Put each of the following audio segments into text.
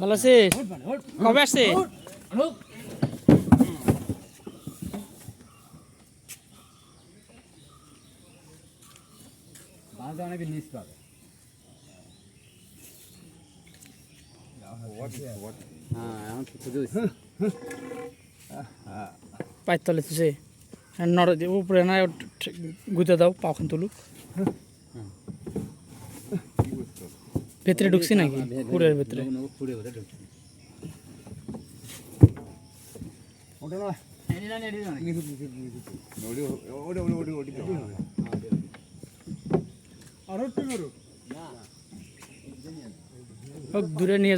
ভালো আছে? কবে আসছে? বাঁধে অনেক নিচ পাবে হ্যাঁ পায়ের তলে তুসে নড়ে দিয়ে উপরে না গুঁতে দাও পাখন তুলুক। ভেতরে ঢুকছি নাকি পুরের ভেতরে পুড়ে বোধ ঢুকছে ওটা না এনে না এনে না হোক দূরে নিয়ে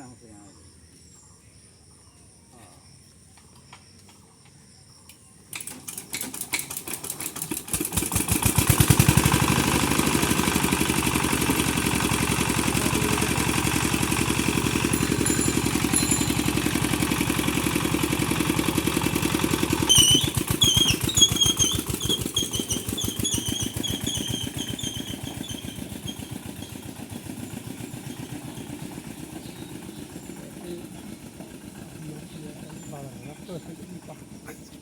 Năng. 这个地方。